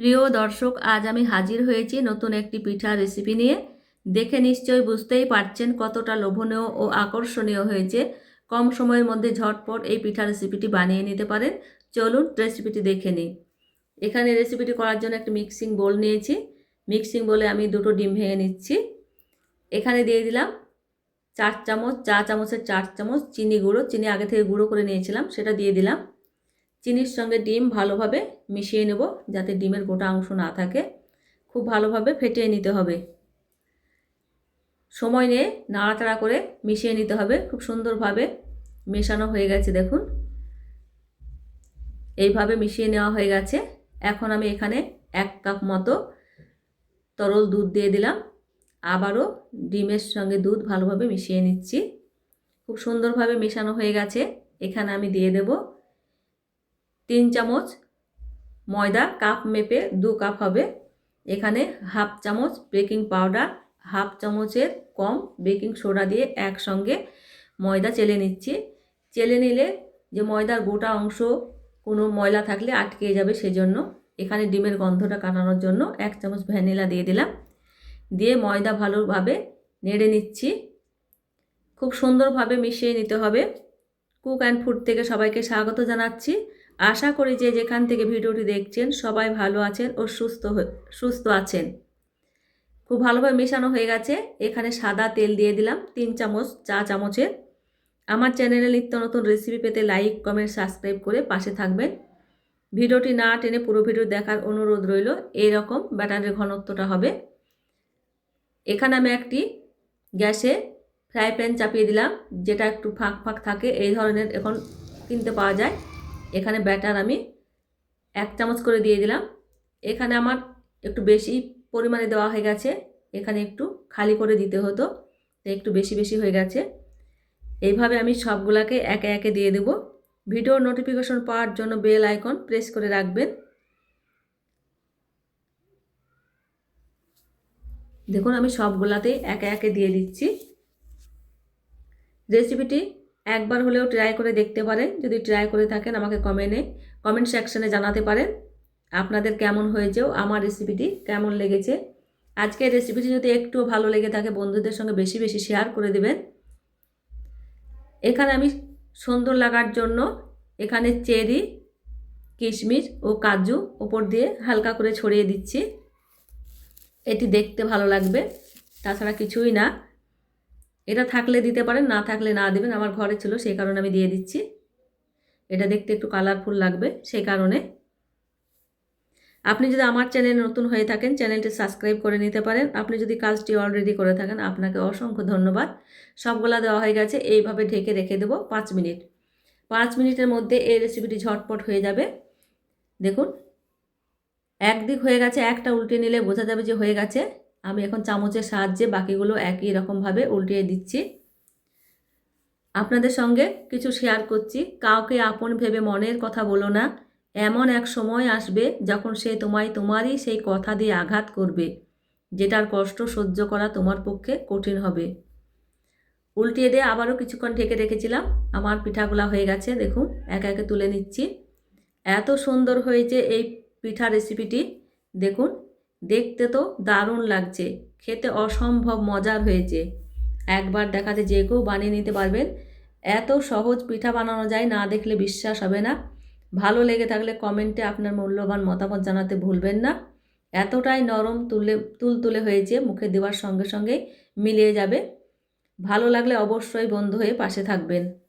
প্রিয় দর্শক, আজ আমি হাজির হয়েছি নতুন একটি পিঠা রেসিপি নিয়ে। দেখে নিশ্চয়ই বুঝতেই পারছেন কতটা লোভনীয় ও আকর্ষণীয় হয়েছে। কম সময়ের মধ্যে ঝটপট এই পিঠা রেসিপিটি বানিয়ে নিতে পারেন। চলুন রেসিপিটি দেখে নিই। এখানে রেসিপিটি করার জন্য একটি মিক্সিং বোল নিয়েছি। মিক্সিং বলে আমি দুটো ডিম ভেঙে নিচ্ছি। এখানে দিয়ে দিলাম চার চামচ, চা চামচের চার চামচ, চিনি গুঁড়ো। চিনি আগে থেকে গুঁড়ো করে নিয়েছিলাম, সেটা দিয়ে দিলাম। চিনির সঙ্গে ডিম ভালোভাবে মিশিয়ে নেব যাতে ডিমের গোটা অংশ না থাকে। খুব ভালোভাবে ফেটিয়ে নিতে হবে। সময় নিয়ে নাড়াচাড়া করে মিশিয়ে নিতে হবে। খুব সুন্দরভাবে মেশানো হয়ে গেছে, দেখুন। এইভাবে মিশিয়ে নেওয়া হয়ে গেছে। এখন আমি এখানে এক কাপ মতো তরল দুধ দিয়ে দিলাম। আবারও ডিমের সঙ্গে দুধ ভালোভাবে মিশিয়ে নিচ্ছি। খুব সুন্দরভাবে মেশানো হয়ে গেছে। এখানে আমি দিয়ে দেব তিন চামচ ময়দা, কাপ মেপে দু কাপ হবে। এখানে হাফ চামচ বেকিং পাউডার, হাফ চামচের কম বেকিং সোডা দিয়ে একসঙ্গে ময়দা চেলে নিচ্ছি। চেলে নিলে যে ময়দার গোটা অংশ কোনো ময়লা থাকলে আটকে যাবে সেজন্য। এখানে ডিমের গন্ধটা কাটানোর জন্য এক চামচ ভ্যানিলা দিয়ে দিলাম। দিয়ে ময়দা ভালোভাবে নেড়ে নিচ্ছি। খুব সুন্দরভাবে মিশিয়ে নিতে হবে। কুক অ্যান্ড ফুড থেকে সবাইকে স্বাগত জানাচ্ছি। আশা করি যে যেখান থেকে ভিডিওটি দেখছেন, সবাই ভালো আছেন ও সুস্থ সুস্থ আছেন। খুব ভালোভাবে মেশানো হয়ে গেছে। এখানে সাদা তেল দিয়ে দিলাম, তিন চামচ চা চামচের। আমার চ্যানেলে নিত্য নতুন রেসিপি পেতে লাইক, কমেন্ট, সাবস্ক্রাইব করে পাশে থাকবেন। ভিডিওটি না টেনে পুরো ভিডিও দেখার অনুরোধ রইল, এইরকম ব্যাটারের ঘনত্বটা হবে। এখানে আমি একটি গ্যাসে ফ্রাই প্যান চাপিয়ে দিলাম, যেটা একটু ফাঁক ফাঁক থাকে, এই ধরনের এখন কিনতে পাওয়া যায়। এখানে ব্যাটার আমি এক চামচ করে দিয়ে দিলাম। এখানে আমার একটু বেশি পরিমাণে দেওয়া হয়ে গেছে। এখানে একটু খালি করে দিতে হতো একটু বেশি বেশি হয়ে গেছে। এইভাবে আমি সবগুলাকে একে একে দিয়ে দেব। ভিডিও নোটিফিকেশন পাওয়ার জন্য বেল আইকন প্রেস করে রাখবেন। দেখুন আমি সবগুলাতেই একে একে দিয়ে দিচ্ছি। রেসিপিটি একবার হলেও ট্রাই করে দেখতে পারেন। যদি ট্রাই করে থাকেন আমাকে কমেন্টে কমেন্ট সেকশানে জানাতে পারেন। আপনাদের কেমন হয়েছেও আমার রেসিপিটি কেমন লেগেছে? আজকের রেসিপিটি যদি একটু ভালো লেগে থাকে, বন্ধুদের সঙ্গে বেশি বেশি শেয়ার করে দেবেন। এখানে আমি সুন্দর লাগার জন্য এখানে চেরি, কিশমিশ ও কাজু ওপর দিয়ে হালকা করে ছড়িয়ে দিচ্ছি। এটি দেখতে ভালো লাগবে, তাছাড়া কিছুই না। এটা থাকলে দিতে পারেন, না থাকলে না দেবেন। আমার ঘরে ছিল, সেই কারণে আমি দিয়ে দিচ্ছি। এটা দেখতে একটু কালারফুল লাগবে, সেই কারণে। আপনি যদি আমার চ্যানেল নতুন হয়ে থাকেন চ্যানেলটি সাবস্ক্রাইব করে নিতে পারেন। আপনি যদি কাজটি অলরেডি করে থাকেন, আপনাকে অসংখ্য ধন্যবাদ। সবগুলা দেওয়া হয়ে গেছে, এইভাবে ঢেকে রেখে দেবো পাঁচ মিনিট। পাঁচ মিনিটের মধ্যে এই রেসিপিটি ঝটপট হয়ে যাবে। দেখুন, একদিক হয়ে গেছে, একটা উল্টে নিলে বোঝা যাবে যে হয়ে গেছে। আমি এখন চামচের সাহায্যে বাকিগুলো একই রকমভাবে উল্টিয়ে দিচ্ছি। আপনাদের সঙ্গে কিছু শেয়ার করছি। কাউকে আপন ভেবে মনের কথা বলো না। এমন এক সময় আসবে যখন সে তোমায় তোমারই সেই কথা দিয়ে আঘাত করবে, যেটার কষ্ট সহ্য করা তোমার পক্ষে কঠিন হবে। উল্টিয়ে দিয়ে আবারও কিছুক্ষণ ঢেকে রেখেছিলাম। আমার পিঠাগুলা হয়ে গেছে, দেখুন, একে একে তুলে নিচ্ছি। এত সুন্দর হয়েছে এই পিঠা রেসিপিটি দেখুন দেখতে তো দারুণ লাগছে, খেতে অসম্ভব মজার হয়েছে। একবার দেখাতে যে কেউ বানিয়ে নিতে পারবেন, এত সহজ পিঠা বানানো যায় না দেখলে বিশ্বাস হবে না। ভালো লেগে থাকলে কমেন্টে আপনার মূল্যবান মতামত জানাতে ভুলবেন না। এতটাই নরম তুলে, তুল তুলে হয়েছে, মুখে দেওয়ার সঙ্গে সঙ্গে মিলিয়ে যাবে। ভালো লাগলে অবশ্যই বন্ধু হয়ে পাশে থাকবেন।